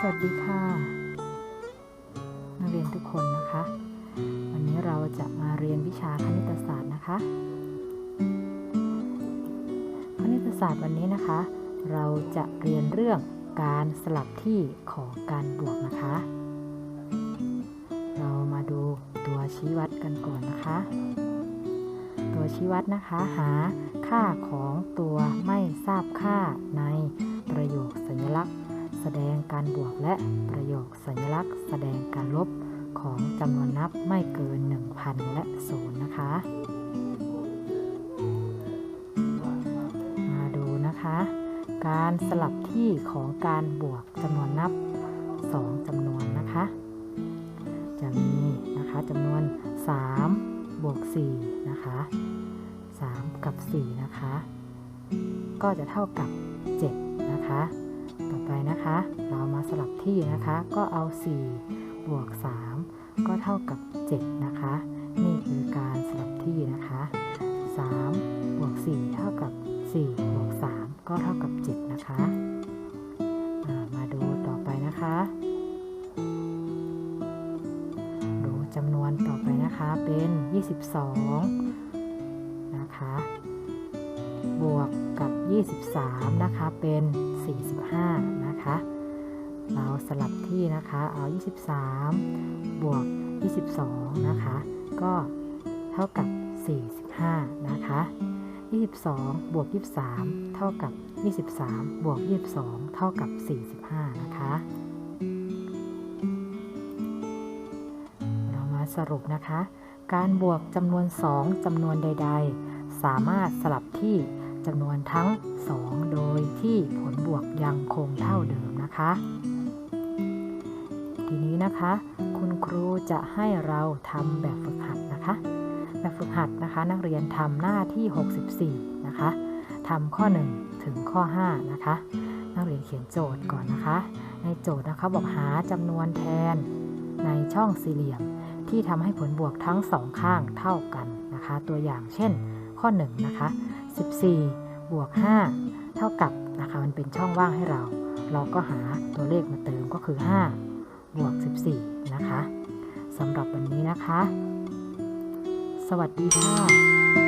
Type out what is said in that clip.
สวัสดีค่ะ นักเรียนทุกคนนะคะ วันนี้เราจะมาเรียนวิชาคณิตศาสตร์นะคะ คณิตศาสตร์วันนี้นะคะ เราจะเรียนเรื่องการสลับที่ของการบวกนะคะ เรามาดูตัวชี้วัดกันก่อนนะคะ ตัวชี้วัดนะคะหาค่าของตัวไม่ทราบค่าในประโยคสัญลักษณ์ สดงการบวกและประโยคสัญลักษณ์ แสดงการลบของจำนวนนับไม่เกิน 1,000 และ 0 นะคะ มาดูนะคะ การสลับที่ของการบวกจำนวนนับ 2จำนวนนะคะ จะมีนะคะจำนวน 3 บวก 4 นะคะ 3 กับ 4 นะคะ ก็จะเท่ากับ 7 นะคะ ไปนะคะ เรามาสลับที่นะคะ ก็เอา 4 บวก 3 ก็เท่ากับ 7 นะคะ นี่คือการสลับที่นะคะ 3 บวก 4 เท่ากับ 4 บวก 3 ก็เท่ากับ 7 นะคะามาดูต่อไปนะคะ ดูจำนวนต่อไปนะคะเป็น 22 นะคะ บวกกับ 23 นะคะเป็น 45 นะคะ เราสลับที่นะคะเอา 23 บวก 22 นะคะ ก็เท่ากับ 45 นะคะ 22 บวก 23 เท่ากับ 23 บวก 22 เท่ากับ 45 นะคะ เรามาสรุปนะคะ การบวกจำนวน 2จำนวนใด ๆ สามารถสลับที่ จำนวนทั้ง 2 โดยที่ผลบวกยังคงเท่าเดิมนะคะ ทีนี้นะคะ คุณครูจะให้เราทำแบบฝึกหัดนะคะ แบบฝึกหัดนะคะนักเรียนทำหน้าที่ 64 นะคะทำข้อ 1 ถึงข้อ 5 นะคะ นักเรียนเขียนโจทย์ก่อนนะคะ ในโจทย์นะคะบอกหาจำนวนแทนในช่องสี่เหลี่ยมที่ทำให้ผลบวกทั้งสองข้างเท่ากันนะคะ ตัวอย่างเช่น ข้อ1นะคะ14 บวก 5 เท่ากับนะคะมันเป็นช่องว่างให้เรา เราก็หาตัวเลขมาเติมก็คือ 5 บวก 14 นะคะสำหรับวันนี้นะคะ สวัสดีค่ะ